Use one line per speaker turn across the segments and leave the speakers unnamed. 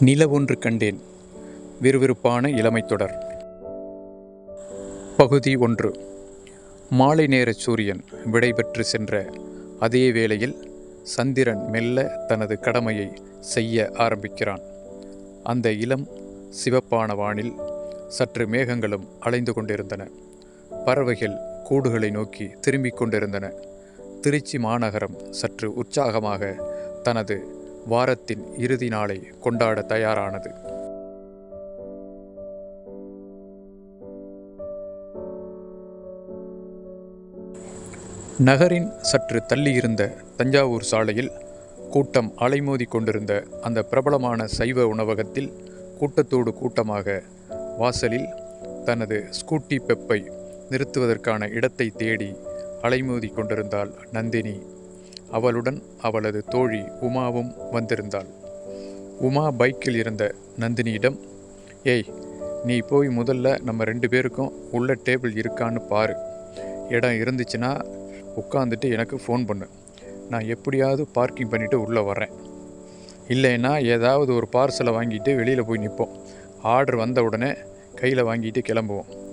நில ஒன்று கண்டேன். விறுவிறுப்பான இளமை தொடர். பகுதி ஒன்று. மாலை நேர சூரியன் விடைபெற்று சென்ற அதே வேளையில் சந்திரன் மெல்ல தனது கடமையை செய்ய ஆரம்பிக்கிறான். அந்த இளம் சிவப்பான வானில் சற்று மேகங்களும் அலைந்து கொண்டிருந்தன. பறவைகள் கூடுகளை நோக்கி திரும்பிக் கொண்டிருந்தன. திருச்சி மாநகரம் சற்று உற்சாகமாக தனது வாரத்தின் இறுதி நாளை கொண்டாட தயாரானது. நகரின் சற்று தள்ளியிருந்த தஞ்சாவூர் சாலையில் கூட்டம் அலைமோதி கொண்டிருந்த அந்த பிரபலமான சைவ உணவகத்தில் கூட்டத்தோடு கூட்டமாக வாசலில் தனது ஸ்கூட்டி பெப்பை நிறுத்துவதற்கான இடத்தை தேடி அலைமோதி கொண்டிருந்தாள் நந்தினி. அவளுடன் அவளது தோழி உமாவும் வந்திருந்தாள். உமா பைக்கில் இருந்த நந்தினியிடம் ஏய் நீ போய் முதல்ல நம்ம ரெண்டு பேருக்கும் உள்ள டேபிள் இருக்கான்னு பாரு. இடம் இருந்துச்சுன்னா உட்காந்துட்டு எனக்கு ஃபோன் பண்ணு. நான் எப்படியாவது பார்க்கிங் பண்ணிவிட்டு உள்ளே வரேன் இல்லைன்னா ஏதாவது ஒரு பார்சலை வாங்கிட்டு வெளியில் போய் நிற்போம் ஆர்டர் வந்த உடனே கையில் வாங்கிட்டு கிளம்புவோம்.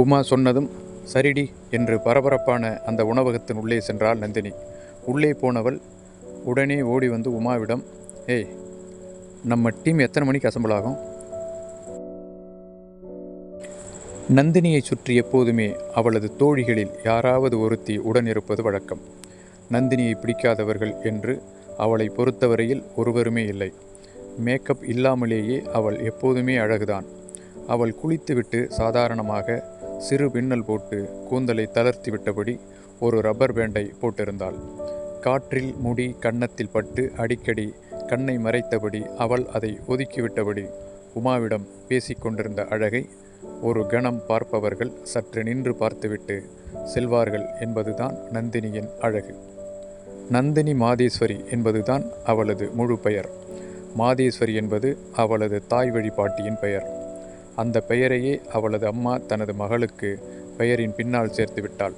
உமா சொன்னதும் சரிடி என்று பரபரப்பான அந்த உணவகத்தின் உள்ளே சென்றாள் நந்தினி. உள்ளே போனவள் உடனே ஓடி வந்து உமாவிடம் ஏய் நம்ம டீம் எத்தனை மணிக்கு அசம்பிள் ஆகும்? நந்தினியை சுற்றி எப்போதுமே அவளது தோழிகளில் யாராவது ஒருத்தி உடனிருப்பது வழக்கம். நந்தினியை பிடிக்காதவர்கள் என்று அவளை பொறுத்தவரையில் ஒருவருமே இல்லை. மேக்கப் இல்லாமலேயே அவள் எப்போதுமே அழகுதான். அவள் குளித்துவிட்டு சாதாரணமாக சிறு பின்னல் போட்டு கூந்தலை தளர்த்தி விட்டபடி ஒரு ரப்பர் பேண்டை போட்டிருந்தாள். காற்றில் முடி கன்னத்தில் பட்டு அடிக்கடி கண்ணை மறைத்தபடி அவள் அதை ஒதுக்கிவிட்டபடி உமாவிடம் பேசிக்கொண்டிருந்த அழகை ஒரு கணம் பார்ப்பவர்கள் சற்று நின்று பார்த்துவிட்டு செல்வார்கள் என்பதுதான் நந்தினியின் அழகு. நந்தினி மாதேஸ்வரி என்பதுதான் அவளது முழு பெயர் மாதேஸ்வரி என்பது அவளது தாய் வழி பாட்டியின் பெயர். அந்த பெயரையே அவளது அம்மா தனது மகளுக்கு பெயரின் பின்னால் சேர்த்து விட்டாள்.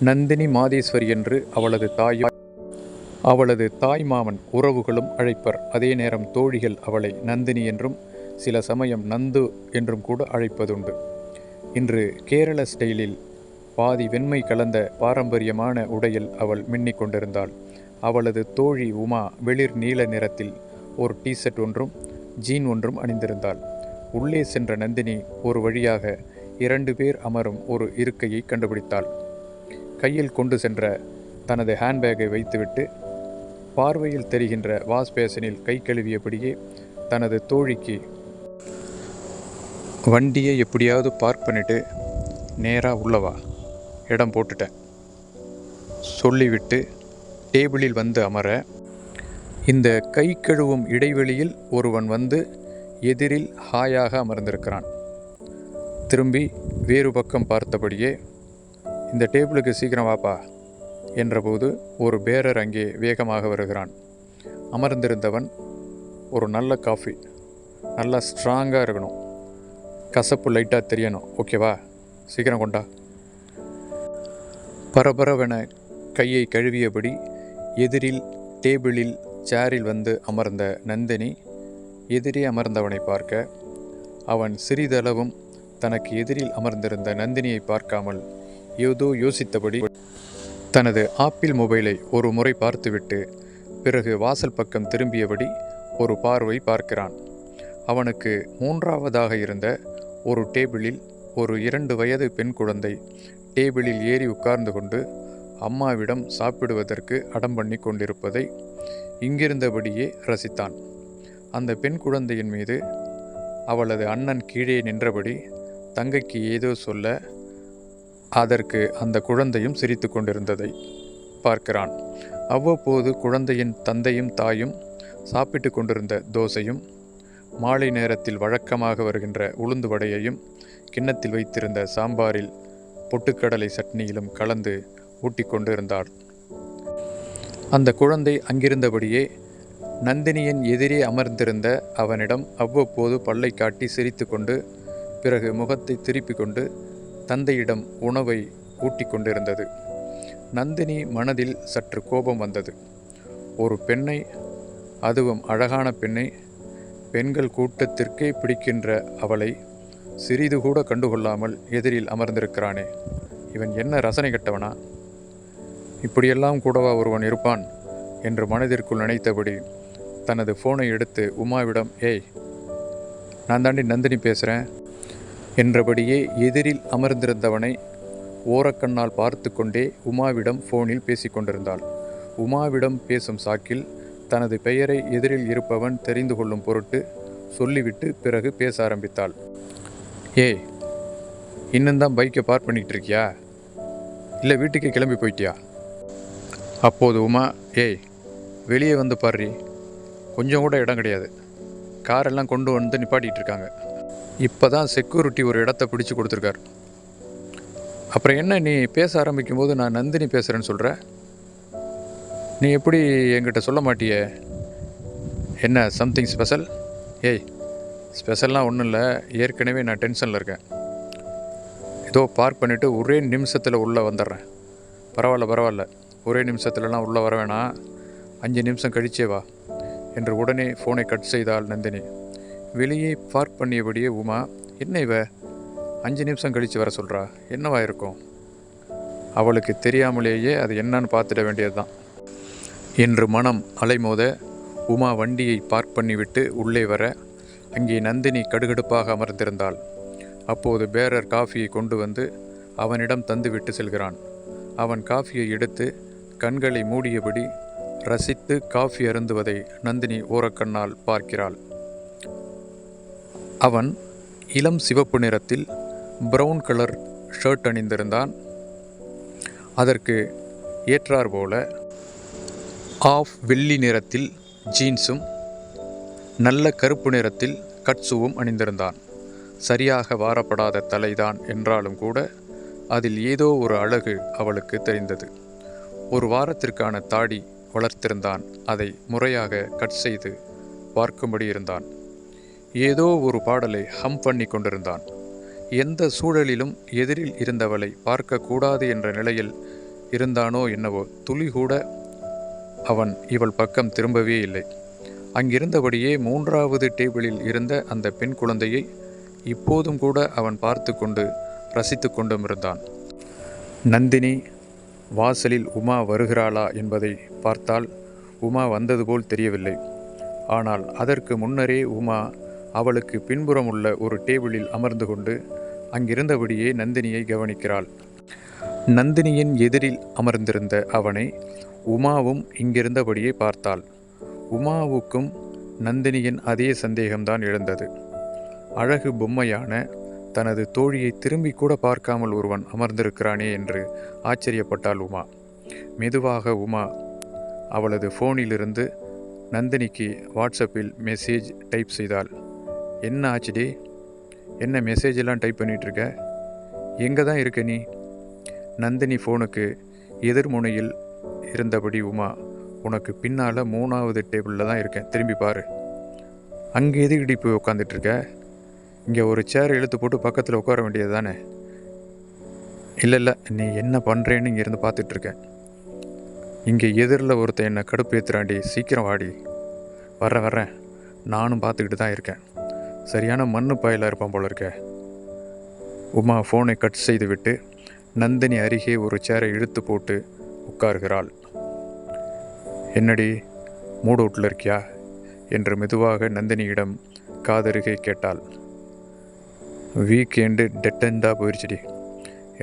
நந்தினி மாதேஸ்வரி என்று அவளது தாய் அவளது தாய் மாமன் உறவுகளும் அழைப்பர். அதே நேரம் தோழிகள் அவளை நந்தினி என்றும் சில சமயம் நந்து என்றும் கூட அழைப்பதுண்டு. இன்று கேரள ஸ்டைலில் பாதி வெண்மை கலந்த பாரம்பரியமான உடையில் அவள் மின்னிக் கொண்டிருந்தாள் அவளது தோழி உமா வெளிர் நீல நிறத்தில் ஒரு டீஷர்ட் ஒன்றும் ஜீன் ஒன்றும் அணிந்திருந்தாள். உள்ளே சென்ற நந்தினி ஒரு வழியாக இரண்டு பேர் அமரும் ஒரு இருக்கையை கண்டுபிடித்தாள். கையில் கொண்டு சென்ற தனது ஹேண்ட்பேக்கை வைத்துவிட்டு பார்வையில் தெரிகின்ற வாஷ் பேசனில் கை கழுவியபடியே தனது தோழிக்கு வண்டியை எப்படியாவது பார்க் பண்ணிட்டு நேராக உள்ளவா இடம் போட்டுட்டேன் சொல்லிவிட்டு டேபிளில் வந்து அமர இந்த கை கழுவும் இடைவெளியில் ஒருவன் வந்து எதிரில் ஹாயாக அமர்ந்திருக்கிறான். திரும்பி வேறு பக்கம் பார்த்தபடியே இந்த டேபிளுக்கு சீக்கிரம் வாப்பா என்றபோது ஒரு பேரர் அங்கே வேகமாக வருகிறான். அமர்ந்திருந்தவன் ஒரு நல்ல காஃபி நல்லா ஸ்ட்ராங்காக இருக்கணும். கசப்பு லைட்டாக தெரியணும் ஓகேவா? சீக்கிரம் கொண்டா. பரபரவென கையை கழுவியபடி எதிரில் டேபிளில் சேரில் வந்து அமர்ந்த நந்தினி எதிரே அமர்ந்தவனை பார்க்க அவன் சிறிதளவும் தனக்கு எதிரில் அமர்ந்திருந்த நந்தினியை பார்க்காமல் ஏதோ யோசித்தபடி தனது ஆப்பிள் மொபைலை ஒரு முறை பார்த்துவிட்டு பிறகு வாசல் பக்கம் திரும்பியபடி ஒரு பார்வை பார்க்கிறான். அவனுக்கு மூன்றாவதாக இருந்த ஒரு டேபிளில் ஒரு இரண்டு வயது பெண் குழந்தை டேபிளில் ஏறி உட்கார்ந்து கொண்டு அம்மாவிடம் சாப்பிடுவதற்கு அடம் பண்ணி கொண்டிருப்பதை இங்கிருந்தபடியே ரசித்தான். அந்த பெண் குழந்தையின் மீது அவளது அண்ணன் கீழே நின்றபடி தங்கைக்கு ஏதோ சொல்ல அதற்கு அந்த குழந்தையும் சிரித்து கொண்டிருந்ததை பார்க்கிறான். அவ்வப்போது குழந்தையின் தந்தையும் தாயும் சாப்பிட்டு கொண்டிருந்த தோசையும் மாலை நேரத்தில் வழக்கமாக வருகின்ற உளுந்து வடையையும் கிண்ணத்தில் வைத்திருந்த சாம்பாரில் பொட்டுக்கடலை சட்னியிலும் கலந்து ஊட்டிக் கொண்டிருந்தாள் அந்த குழந்தை அங்கிருந்தபடியே நந்தினியின் எதிரே அமர்ந்திருந்த அவனிடம் அவ்வப்போது பல்லை காட்டி சிரித்துக்கொண்டு பிறகு முகத்தை திருப்பிக் கொண்டு தந்தையிடம் உணவை ஊட்டி கொண்டிருந்தது நந்தினி மனதில் சற்று கோபம் வந்தது. ஒரு பெண்ணை அதுவும் அழகான பெண்ணை பெண்கள் கூட்டத்திற்கே பிடிக்கின்ற அவளை சிறிது கூட கண்டுகொள்ளாமல் எதிரில் அமர்ந்திருக்கிறானே. இவன் என்ன ரசனை கட்டவனா? இப்படியெல்லாம் கூடவா ஒருவன் இருப்பான்? என்று மனதிற்குள் நினைத்தபடி தனது ஃபோனை எடுத்து உமாவிடம் ஏய் நான் தாண்டி நந்தினி பேசுகிறேன் என்றபடியே எதிரில் அமர்ந்திருந்தவனை ஓரக்கண்ணால் பார்த்து கொண்டே உமாவிடம் ஃபோனில் பேசிக்கொண்டிருந்தாள் உமாவிடம் பேசும் சாக்கில் தனது பெயரை எதிரில் இருப்பவன் தெரிந்து கொள்ளும் பொருட்டு சொல்லிவிட்டு பிறகு பேச ஆரம்பித்தாள். ஏய் இன்னும் தான் பைக்கை பார்க் பண்ணிக்கிட்டு இருக்கியா? இல்லை வீட்டுக்கு கிளம்பி போயிட்டியா? அப்போது உமா ஏய் வெளியே வந்து பாரு கொஞ்சம் கூட இடம் கிடையாது. காரெல்லாம் கொண்டு வந்து நிப்பாட்டிகிட்டு இருக்காங்க. இப்போ தான் செக்யூரிட்டி ஒரு இடத்த பிடிச்சி கொடுத்துருக்காரு. அப்புறம் என்ன நீ பேச ஆரம்பிக்கும் போது நான் நந்தினி பேசுகிறேன்னு சொல்கிற நீ எப்படி என்கிட்ட சொல்ல மாட்டியே? என்ன சம்திங் ஸ்பெஷல் ஏய் ஸ்பெஷல்லாம் ஒன்றும் இல்லை. ஏற்கனவே நான் டென்ஷனில் இருக்கேன். ஏதோ பார்க் பண்ணிவிட்டு ஒரே நிமிஷத்தில் உள்ளே வந்துடுறேன். பரவாயில்ல பரவாயில்ல. ஒரே நிமிஷத்துலலாம் உள்ளே வர வேணாம். அஞ்சு நிமிஷம் கழிச்சே வா என்று உடனே ஃபோனை கட் செய்தாள் நந்தினி. வெளியே பார்க் பண்ணியபடியே உமா என்ன இவ? அஞ்சு நிமிஷம் கழித்து வர சொல்கிறா என்னவா இருக்கும்? அவளுக்கு தெரியாமலேயே அது என்னன்னு பார்த்துட வேண்டியதுதான். என்று மனம் அலைமோத உமா வண்டியை பார்க் பண்ணிவிட்டு உள்ளே வர. அங்கே நந்தினி கடுகடுப்பாக அமர்ந்திருந்தாள். அப்போது பேரர் காஃபியை கொண்டு வந்து அவனிடம் தந்துவிட்டு செல்கிறான். அவன் காஃபியை எடுத்து கண்களை மூடியபடி ரசித்து காஃபி அருந்துவதை நந்தினி ஓரக்கண்ணால் பார்க்கிறாள். அவன் இளம் சிவப்பு நிறத்தில் பிரவுன் கலர் ஷர்ட் அணிந்திருந்தான். அதற்கு ஏற்றார் போல ஆஃப் வெள்ளி நிறத்தில் ஜீன்ஸும் நல்ல கருப்பு நிறத்தில் கட்சுவும் அணிந்திருந்தான். சரியாக வாரப்படாத தலைதான் என்றாலும் கூட அதில் ஏதோ ஒரு அழகு அவளுக்கு தெரிந்தது. ஒரு வாரத்திற்கான தாடி வளர்த்திருந்தான். அதை முறையாக கட் செய்து பார்க்கும்படி இருந்தான். ஏதோ ஒரு பாடலை ஹம் பண்ணி கொண்டிருந்தான். எந்த சூழலிலும் எதிரில் இருந்தவளை பார்க்கக்கூடாது என்ற நிலையில் இருந்தானோ என்னவோ துளி கூட அவன் இவள் பக்கம் திரும்பவே இல்லை. அங்கிருந்தபடியே மூன்றாவது டேபிளில் இருந்த அந்த பெண் குழந்தையை இப்போதும் கூட அவன் பார்த்து கொண்டு ரசித்து கொண்டும் இருந்தான். நந்தினி வாசலில் உமா வருகிறாளா என்பதை பார்த்தால் உமா வந்தது போல் தெரியவில்லை. ஆனால் அதற்கு முன்னரே உமா அவளுக்கு பின்புறம் உள்ள ஒரு டேபிளில் அமர்ந்து கொண்டு அங்கிருந்தபடியே நந்தினியை கவனிக்கிறாள். நந்தினியின் எதிரில் அமர்ந்திருந்த அவனை உமாவும் இங்கிருந்தபடியே பார்த்தாள். உமாவுக்கும் நந்தினியின் அதே சந்தேகம்தான் எழுந்தது. அழகு பொம்மையான தனது தோழியை திரும்பி கூட பார்க்காமல் ஒருவன் அமர்ந்திருக்கிறானே என்று ஆச்சரியப்பட்டாள் உமா. மெதுவாக உமா அவளது ஃபோனிலிருந்து நந்தினிக்கு வாட்ஸ்அப்பில் மெசேஜ் டைப் செய்தாள். என்ன ஆச்சுடி என்ன மெசேஜ் எல்லாம் டைப் பண்ணிகிட்ருக்க எங்கே தான் இருக்க நீ? நந்தினி ஃபோனுக்கு எதிர்முனையில் இருந்தபடி உமா உனக்கு பின்னால் மூணாவது டேபிளில் தான் இருக்கேன். திரும்பி பாரு. அங்கே எது போய் உட்காந்துட்ருக்க இங்கே ஒரு சேர் இழுத்து போட்டு பக்கத்தில் உட்கார வேண்டியது தானே? இல்லை இல்லை நீ என்ன பண்ணுறேன்னு இங்கே இருந்து பார்த்துட்ருக்கேன் இங்கே எதிரில் ஒருத்தன் என்னை கடுப்பு ஏற்றுறாண்டி சீக்கிரம் வாடி. வர்றேன் வர்றேன். நானும் பார்த்துக்கிட்டு தான் இருக்கேன். சரியான மண்ணு பாயிலாக இருப்பான் போல இருக்க. உமா ஃபோனை கட் செய்துவிட்டு நந்தினி அருகே ஒரு சேரை இழுத்து போட்டு உட்காருகிறாள். என்னடி மூடு வீட்டில் இருக்கியா? என்று மெதுவாக நந்தினியிடம் காதருகே கேட்டாள். வீக்கெண்டு டெட்டெண்டாக போயிடுச்சுடி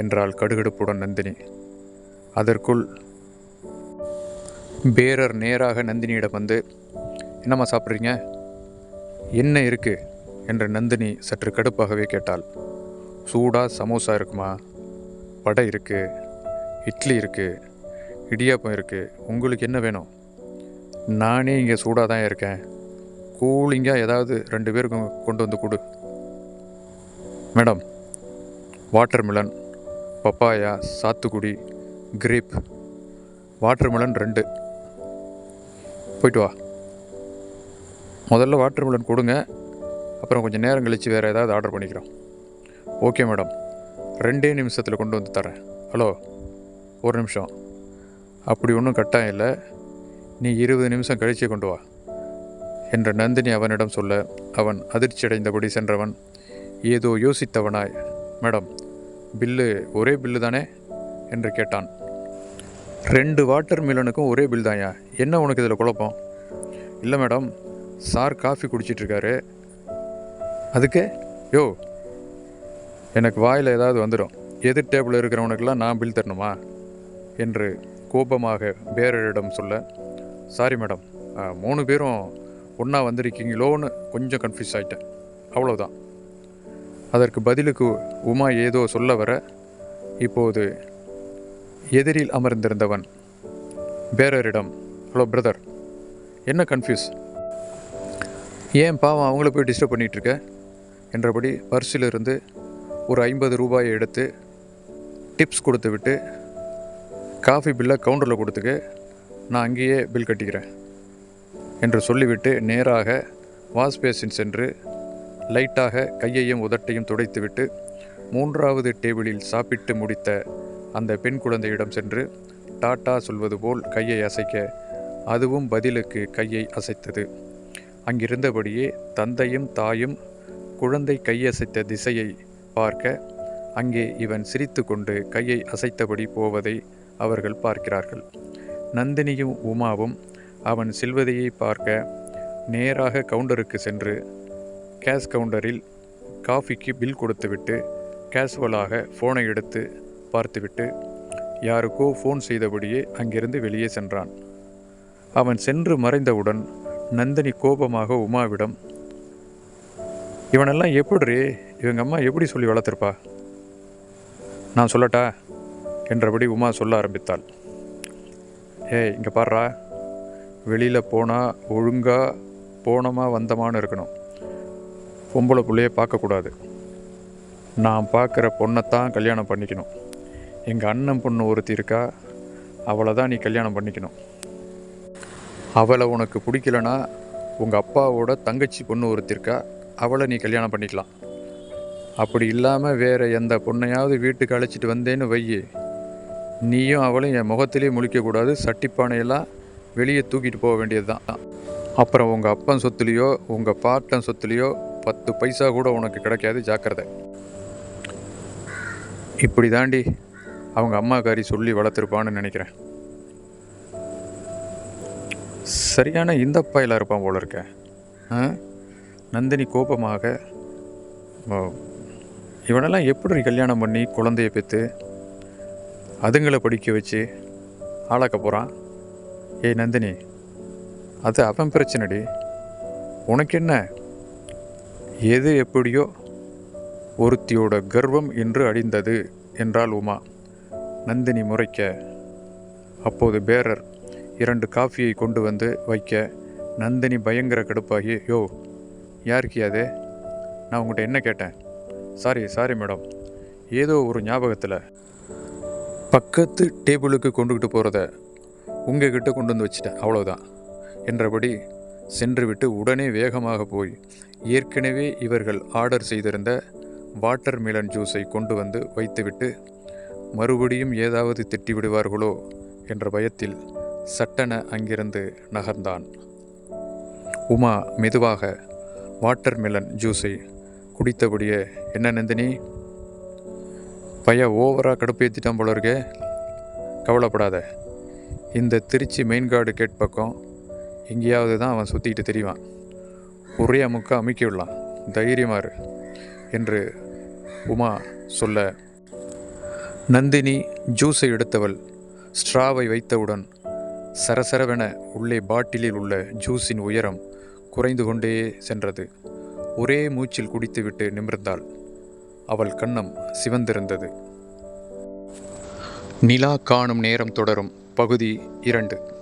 என்றாள் கடுகடுப்புடன் நந்தினி. அதற்குள் பேரர் நேராக நந்தினியிடம் வந்து என்னம்மா சாப்பிட்றீங்க? என்ன இருக்குது என்று நந்தினி சற்று கடுப்பாகவே கேட்டாள். சூடாக சமோசா இருக்குமா? வடை இருக்குது இட்லி இருக்குது இடியாப்பம் இருக்குது உங்களுக்கு என்ன வேணும்? நானே இங்கே சூடாக தான் இருக்கேன். கூலிங்காக ஏதாவது ரெண்டு பேருக்கும் கொண்டு வந்து கொடு. மேடம் வாட்டர்மிலன் பப்பாயா சாத்துக்குடி கிரேப். வாட்டர்மிலன் ரெண்டு. போயிட்டு வா. முதல்ல வாட்டர்மிலன் கொடுங்க அப்புறம் கொஞ்சம் நேரம் கழித்து வேறு ஏதாவது ஆர்டர் பண்ணிக்கிறோம். ஓகே மேடம் ரெண்டே நிமிஷத்தில் கொண்டு வந்து தரேன். ஹலோ ஒரு நிமிஷம். அப்படி ஒன்றும் கட்டாயம் இல்லை. நீ இருபது நிமிஷம் கழிச்சே கொண்டு வா. என்ற நந்தினி அவனிடம் சொல்ல அவன் அதிர்ச்சியடைந்தபடி சென்றவன் ஏதோ யோசித்தவனாய். மேடம் பில்லு ஒரே பில்லு தானே? என்று கேட்டான். ரெண்டு வாட்டர் மிலனுக்கும் ஒரே பில் தான்யா. என்ன உனக்கு இதில் குழப்பம்? இல்லை மேடம் சார் காஃபி குடிச்சிட்ருக்காரு. அதுக்கு? யோ எனக்கு வாயில் ஏதாவது வந்துடும். எதிர் டேபிளில் இருக்கிறவனுக்கெல்லாம் நான் பில் தரணுமா? என்று கோபமாக பேரரிடம் சொல்ல சாரி மேடம் மூணு பேரும் ஒன்றா வந்திருக்கீங்களோன்னு கொஞ்சம் கன்ஃபியூஸ் ஆகிட்டேன் அவ்வளோதான் அதற்கு பதிலுக்கு உமா ஏதோ சொல்ல வர இப்போது எதிரில் அமர்ந்திருந்தவன் பேரரிடம் ஹலோ பிரதர் என்ன கன்ஃபியூஸ் ஏன் பாவம் அவங்கள போய் டிஸ்டர்ப் பண்ணிகிட்ருக்க என்றபடி பர்ஸிலிருந்து ஒரு ஐம்பது ரூபாயை எடுத்து டிப்ஸ் கொடுத்து விட்டு காஃபி பில்லை கவுண்டரில் கொடுத்துக்க. நான் அங்கேயே பில் கட்டிக்கிறேன். என்று சொல்லிவிட்டு நேராக வாஷ் பேசின் சென்று லைட்டாக கையையும் உதட்டையும் துடைத்துவிட்டு மூன்றாவது டேபிளில் சாப்பிட்டு முடித்த அந்த பெண் குழந்தையிடம் சென்று டாட்டா சொல்வது போல் கையை அசைக்க அதுவும் பதிலுக்கு கையை அசைத்தது. அங்கிருந்தபடியே தந்தையும் தாயும் குழந்தை கையசைத்த திசையை பார்க்க அங்கே இவன் சிரித்துக்கொண்டு கையை அசைத்தபடி போவதை அவர்கள் பார்க்கிறார்கள். நந்தினியும் உமாவும் அவன் செல்வதையை பார்க்க நேராக கவுண்டருக்கு சென்று கேஷ் கவுண்டரில் காஃபிக்கு பில் கொடுத்துவிட்டு கேஷுவலாக ஃபோனை எடுத்து பார்த்துவிட்டு யாருக்கோ ஃபோன் செய்தபடியே அங்கிருந்து வெளியே சென்றான். அவன் சென்று மறைந்தவுடன் நந்தினி கோபமாக உமாவிடம் இவனெல்லாம் எப்படி இவங்க அம்மா எப்படி சொல்லி வளர்த்துருப்பா? நான் சொல்லட்டா? என்றபடி உமா சொல்ல ஆரம்பித்தாள். ஏய் இங்கே பாடுறா வெளியில் போனால் ஒழுங்காக போனோமா வந்தமான்னு இருக்கணும். பொம்பளை பிள்ளையே பார்க்கக்கூடாது. நான் பார்க்குற பொண்ணைத்தான் கல்யாணம் பண்ணிக்கணும். எங்கள் அண்ணன் பொண்ணு ஒருத்தி இருக்கா அவளை தான் நீ கல்யாணம் பண்ணிக்கணும். அவளை உனக்கு பிடிக்கலனா உங்கள் அப்பாவோட தங்கச்சி பொண்ணு ஒருத்தி இருக்கா அவளை நீ கல்யாணம் பண்ணிக்கலாம். அப்படி இல்லாமல் வேறு எந்த பொண்ணையாவது வீட்டுக்கு அழைச்சிட்டு வந்தேன்னு வையே நீயும் அவளும் என் முகத்திலே முழிக்கக்கூடாது சட்டிப்பானையெல்லாம் வெளியே தூக்கிட்டு போக வேண்டியது தான் அப்புறம் உங்கள் அப்பன் சொத்துலேயோ உங்கள் பாட்டன் சொத்துலேயோ பத்து பைசா கூட உனக்கு கிடைக்காது ஜாக்கிரதை. இப்படி தாண்டி அவங்க அம்மாக்காரி சொல்லி வளர்த்துருப்பான்னு நினைக்கிறேன். சரியான இந்த பையில இருப்பான் போல இருக்க. ஆ? நந்தினி கோபமாக ஓ, இவனெல்லாம் எப்படி கல்யாணம் பண்ணி குழந்தைய பெற்று அதுங்களை படிக்க வச்சு ஆளாக்க போகிறான் ஏய் நந்தினி அது அவன் பிரச்சனைடி. உனக்கு என்ன? எது எப்படியோ ஒருத்தியோட கர்வம் என்று அடிந்தது என்றாள் உமா. நந்தினி முறைக்க அப்போது பேரர் இரண்டு காஃபியை கொண்டு வந்து வைக்க நந்தினி பயங்கர கடுப்பாகி யோ யாருக்கு அது? நான் உங்கள்கிட்ட என்ன கேட்டேன்? Sorry sorry madam. ஏதோ ஒரு ஞாபகத்தில். பக்கத்து டேபிளுக்கு கொண்டுக்கிட்டு போகிறத உங்ககிட்ட கொண்டு வந்து வச்சிட்டேன் அவ்வளோதான் என்றபடி சென்றுவிட்டு உடனே வேகமாக போய் ஏற்கனவே இவர்கள் ஆர்டர் செய்திருந்த வாட்டர் மிலன் ஜூஸை கொண்டு வந்து வைத்துவிட்டு மறுபடியும் ஏதாவது திட்டிவிடுவார்களோ என்ற பயத்தில் சட்டென அங்கிருந்து நகர்ந்தான். உமா மெதுவாக வாட்டர் மிலன் ஜூஸை குடித்தபடியே என்ன நந்தினி? பைய ஓவராக கடுப்பேற்றிட்டான் போல இருக்கே. கவலைப்படாத. இந்த திருச்சி மெயின் கார்டு கேட் பக்கம் எங்கேயாவது தான் அவன் சுற்றிக்கிட்டு தெரிவான். ஒரே அமுக்க அமுக்கி தைரியமாறு என்று உமா சொல்ல நந்தினி ஜூஸை எடுத்தவள் ஸ்ட்ராவை வைத்தவுடன் சரசரவென உள்ளே பாட்டிலில் உள்ள ஜூஸின் உயரம் குறைந்து கொண்டே சென்றது. ஒரே மூச்சில் குடித்துவிட்டு நிமிர்ந்தாள். அவள் கன்னம் சிவந்திருந்தது. நிலா காணும் நேரம் தொடரும் பகுதி இரண்டு.